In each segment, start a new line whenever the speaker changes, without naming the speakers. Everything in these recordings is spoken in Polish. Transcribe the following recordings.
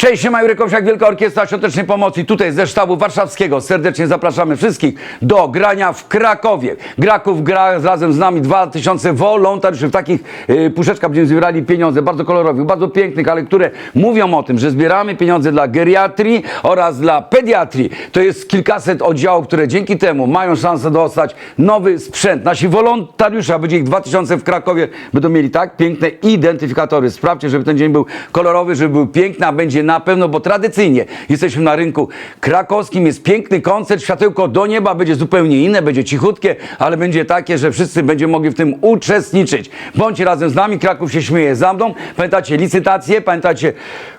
Cześć, siema Jurek Wielka Orkiestra Świątecznej Pomocy. Tutaj ze sztabu warszawskiego serdecznie zapraszamy wszystkich do grania w Krakowie. Kraków gra razem z nami 2000 wolontariuszy. W takich y, puszeczkach będziemy zbierali pieniądze, bardzo kolorowych, bardzo pięknych, ale które mówią o tym, że zbieramy pieniądze dla geriatrii oraz dla pediatrii. To jest kilkaset oddziałów, które dzięki temu mają szansę dostać nowy sprzęt. Nasi wolontariusze, a będzie ich 2000 w Krakowie, będą mieli tak piękne identyfikatory. Sprawdźcie, żeby ten dzień był kolorowy, żeby był piękny, a będzie na pewno, bo tradycyjnie jesteśmy na rynku krakowskim, jest piękny koncert, światełko do nieba będzie zupełnie inne, będzie cichutkie, ale będzie takie, że wszyscy będziemy mogli w tym uczestniczyć. Bądźcie razem z nami, Kraków się śmieje za mną. Pamiętacie licytacje, pamiętacie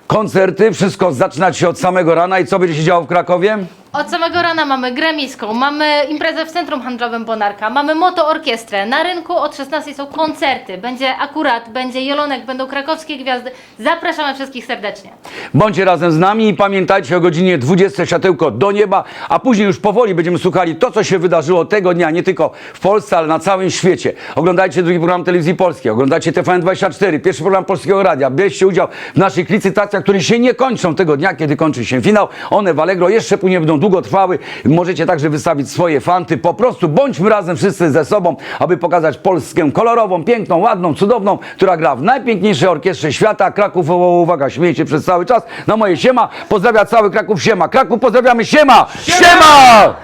koncerty, wszystko zaczyna się od samego rana i co będzie się działo w Krakowie?
Od samego rana mamy grę miejską, mamy imprezę w Centrum Handlowym Bonarka, mamy moto orkiestrę. Na rynku od 16 są koncerty. Będzie akurat, będzie Jolonek, będą krakowskie gwiazdy. Zapraszamy wszystkich serdecznie.
Bądźcie razem z nami i pamiętajcie o godzinie 20 światełko do nieba, a później już powoli będziemy słuchali to, co się wydarzyło tego dnia, nie tylko w Polsce, ale na całym świecie. Oglądajcie drugi program telewizji polskiej, oglądajcie TVN24, pierwszy program Polskiego Radia, bierzcie udział w naszych licytacjach, które się nie kończą tego dnia, kiedy kończy się finał. One w Allegro jeszcze później będą długo trwały. Możecie także wystawić swoje fanty. Po prostu bądźmy razem wszyscy ze sobą, aby pokazać Polskę kolorową, piękną, ładną, cudowną, która gra w najpiękniejszej orkiestrze świata. Kraków, uwaga, śmiejecie przez cały czas. Na moje siema, pozdrawia cały Kraków, siema. Kraków, pozdrawiamy, siema! Siema!